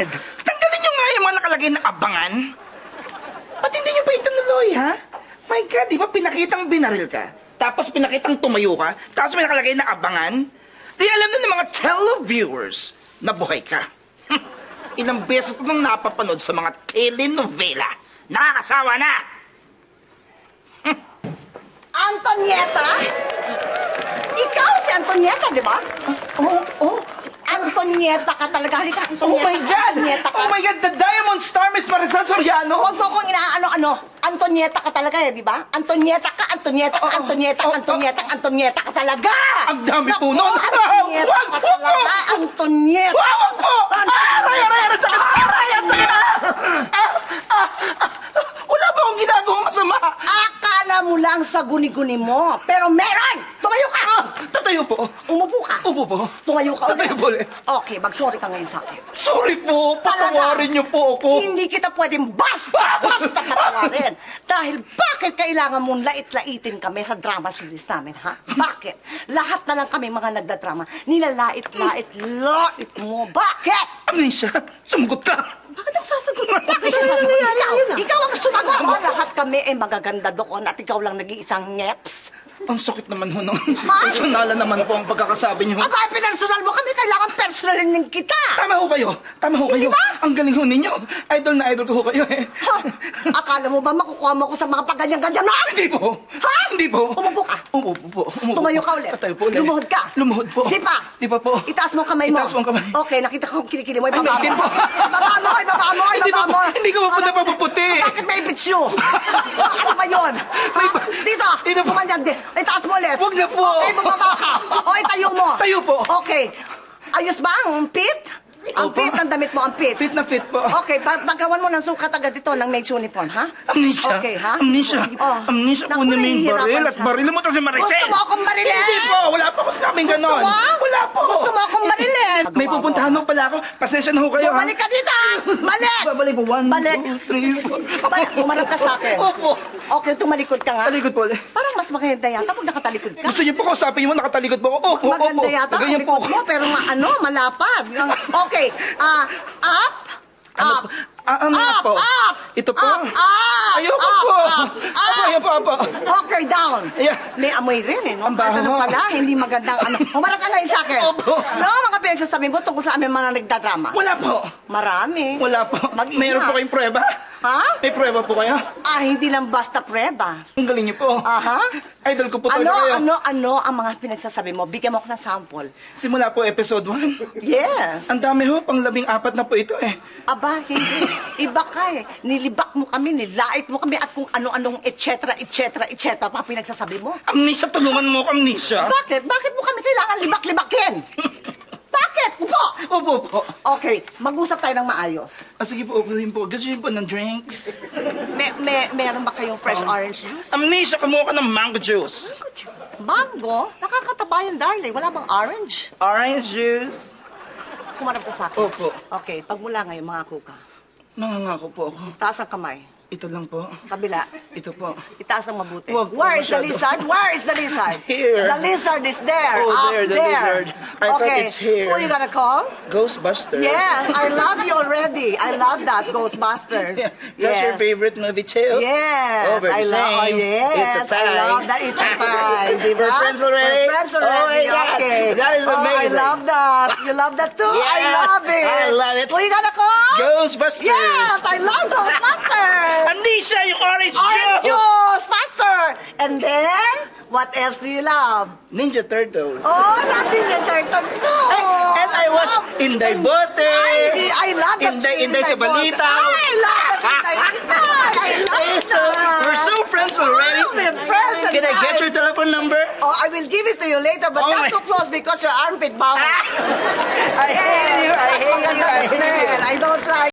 God! Tanggalin niyo nga yung mga nakalagay na abangan. Ba't hindi niyo pa itinuloy, ha? My God, di ba pinakitang binaril ka? Tapos pinakitang tumayo ka? Tapos may nakalagay na abangan? Di alam na ng mga televiewers na buhay ka. Hm, Ilang beses ko nang napapanood sa mga telenovela. Nakakasawa na! Antonieta? Ikaw si Antonieta, di ba? Oh, oh. Antonieta ka talaga. Halika, Oh Antonieta. my God! Antonieta ka. Oh my God! The Diamond Star Miss Marisol Soriano! Huwag mo kong inaano-ano. Antonieta ka talaga eh, di ba? Antonieta ka, Antonieta ka, Oh, Antonieta, oh, oh, Antonieta, Antonieta ka talaga! Ang dami po nun. Antonieta ka talaga. Antonieta! Wow, wag po! Aray, aray, aray, sakit! Aray, ang sakit! Ah, ah, ah. Wala ba akong ginagawang masama? Akala mo lang sa guni-guni mo, pero meron! Tumayo ka! Ah, tatayo po. Upo po. Tumayo ka po ulit. Okay, mag-sorry ka ngayon sa akin. Sorry po, patawarin niyo po ako. Hindi kita pwedeng basta, basta patawarin. Dahil bakit kailangan mong lait-laitin kami sa drama series namin, ha? Bakit? Lahat na lang kami mga nagdadrama. Nilalait-lait, lait mo. Bakit? Amnesia, sumagot ka. Sasagot? Bakit siya sasagot? Ikaw, ikaw ang sumagot. Ama, lahat kami ay magaganda doon at ikaw lang nag-iisang ngeps. Ang sakit naman ho nung personalan naman po ang pagkakasabi niyo. Aba, pinarsunal mo kami. Kailangan personalin kita. Tama ho kayo. Tama ho Hindi kayo. ba? Ang galing ho ninyo. Idol na idol ko ho kayo eh. Ha? Akala mo ba makukuha mo ko sa mga pagganyan-ganyan na? Hindi po. Ha? Hindi po. Umupo ka. Umupo po. Umupo Tumayo po. ka ulit. Tatayo po ulit. Lumuhod ka. Lumuhod po. Di pa? Di pa po. Itaas mo ang kamay mo. Itaas mo ang kamay. Okay, nakita ko kung kinikili mo. Ay, Ibaba mo. hindi po. Ibaba mo, ibaba Hindi po- hindi ko po Ano- napapaputi. Bakit may bitsyo? ano ba yun? May Ha? ba- Dito. Dito po. Tumanyan din. Itaas mo ulit. Huwag na po. Okay, bumaba ka. O, itayo mo. Tayo po. Okay. Ayos ba ang pit? Ang Opo. pit, ang damit mo, ang pit. Fit na fit po. Okay, pag pagkawan mo ng sukat agad dito ng maid's uniform, ha? Amnesia. Okay, ha? Amnesia. Oh. Amnesia po na may baril at baril mo to si Maricel. Gusto mo akong barilin? Hindi po. Wala po ako sinabing Gusto ganon. mo? Wala po. Gusto mo akong marilin? May pupuntahan ho pala ako. Pasensya na ho kayo ha. Bumalik ka dito! ah! Balik! Babalik po. One, Balik. two, three, four. Balik, bumarap ka sa akin. Opo. Okay, tumalikod ka nga. Talikod po ulit. Parang mas maganda yata pag nakatalikod ka. Gusto niyo po kausapin niyo mo nakatalikod po ako? Opo, opo. Maganda yata ang Ganyan po likod ako. mo, pero ma- ano, malapad. Okay, ah, up, Ano up, po? Ah, ano nga up, po? up, Ito po? up, up, Ayoko up, po. up, up. ayan po, apo. Okay, down. Ayan. May amoy rin eh, no? Ang baho ano pala, hindi magandang ano. Humarap ka ngayon sa akin. Opo. Ano ang mga pinagsasabi mo tungkol sa aming mga nagdadrama? Wala po. Marami. Wala po. Mag-ingat. Mayroon po kayong prueba? Ha? May prueba po kayo? Ah, hindi lang basta preba. Ang galing niyo po. Aha. Idol ko po Ano, talaga kayo. ano, ano ang mga pinagsasabi mo? Bigyan mo ako ng sample. Simula po episode 1. Yes. Ang dami ho, pang labing apat na po ito eh. Aba, hindi. Iba ka eh. Nilibak mo kami, nilait mo kami at kung ano-anong et cetera, et cetera, et cetera pa pinagsasabi mo. Amnesia, tulungan mo ako, Amnesia. Bakit? Bakit mo kami kailangan libak-libakin? Bakit? Upo! Opo po. Okay, mag-usap tayo ng maayos. Ah, sige po, upunin po. Gusto niyo po ng drinks? May, may, meron ba kayong fresh orange juice? Amnesia, kumuha ka ng mango juice. Mango? Nakakataba yun, darling. Wala bang orange? Orange juice. Kumarap ka sa akin. Opo. Okay, pagmula ngayon, mga kuka. Nangangako po ako. Taas ang kamay. Ito lang po. Kabila. Ito po. Itaas ang mabuti. Wag po Where is the masyado. lizard? Where is the lizard? Here. The lizard is there. Oh, up there, the there. lizard. I thought okay. it's here. Who you gonna call? Ghostbusters. Yes, I love you already. I love that, Ghostbusters. Yeah, That's your yes. favorite movie too? Yes, Oh, we're I the love. Oh, yes, It's a tie. I love that. It's a tie. di ba? We're friends already? We're friends already. Oh my God. Okay. That is Oh, I amazing. love that. You love that too. I Yeah, love it. I love it. Who you gonna call? Ghostbusters. Yes, I love Ghostbusters. Amnesia, yung orange, Orange juice. juice, faster! And then, what else do you love? Ninja Turtles. Oh, love Ninja Turtles too! And, and I watch Inday Bote. I, I love that Inday, Inday sa balita. I love that Inday, Inday! I love so, that. we're so friends already. Oh, we're friends Can I get your telephone number? Oh, I will give it to you later, but Oh not my- too close because your armpit bowel. I hate you, I hate you, I hate you. I don't like